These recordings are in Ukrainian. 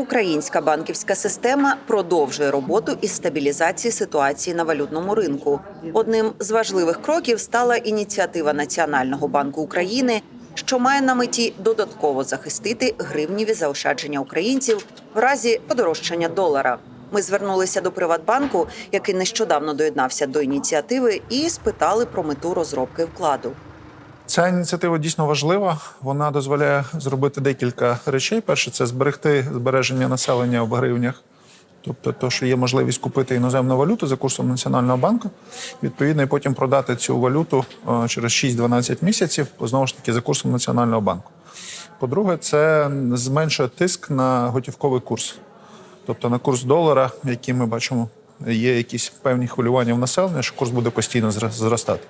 українська банківська система продовжує роботу із стабілізації ситуації на валютному ринку. Одним з важливих кроків стала ініціатива Національного банку України, що має на меті додатково захистити гривніві заощадження українців в разі подорожчання долара. Ми звернулися до Приватбанку, який нещодавно доєднався до ініціативи, і спитали про мету розробки вкладу. Ця ініціатива дійсно важлива. Вона дозволяє зробити декілька речей. Перше, це зберегти збереження населення в гривнях, тобто, то, що є можливість купити іноземну валюту за курсом Національного банку, відповідно, і потім продати цю валюту е, через 6-12 місяців, знову ж таки, за курсом Національного банку. По-друге, це зменшує тиск на готівковий курс. Тобто на курс долара, який ми бачимо, є якісь певні хвилювання в населення, що курс буде постійно зростати.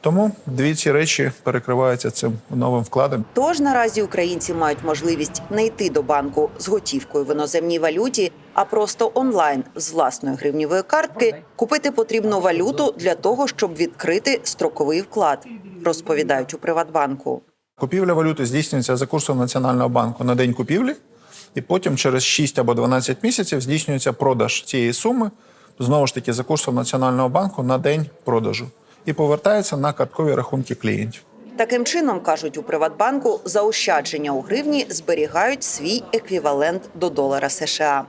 Тому дві ці речі перекриваються цим новим вкладом. Тож наразі українці мають можливість не йти до банку з готівкою в іноземній валюті, а просто онлайн з власної гривнівої картки купити потрібну валюту для того, щоб відкрити строковий вклад, розповідають у Приватбанку. Купівля валюти здійснюється за курсом Національного банку на день купівлі, і потім через 6 або 12 місяців здійснюється продаж цієї суми знову ж таки за курсом Національного банку на день продажу і повертається на карткові рахунки клієнтів. Таким чином кажуть у Приватбанку, заощадження у гривні зберігають свій еквівалент до долара США.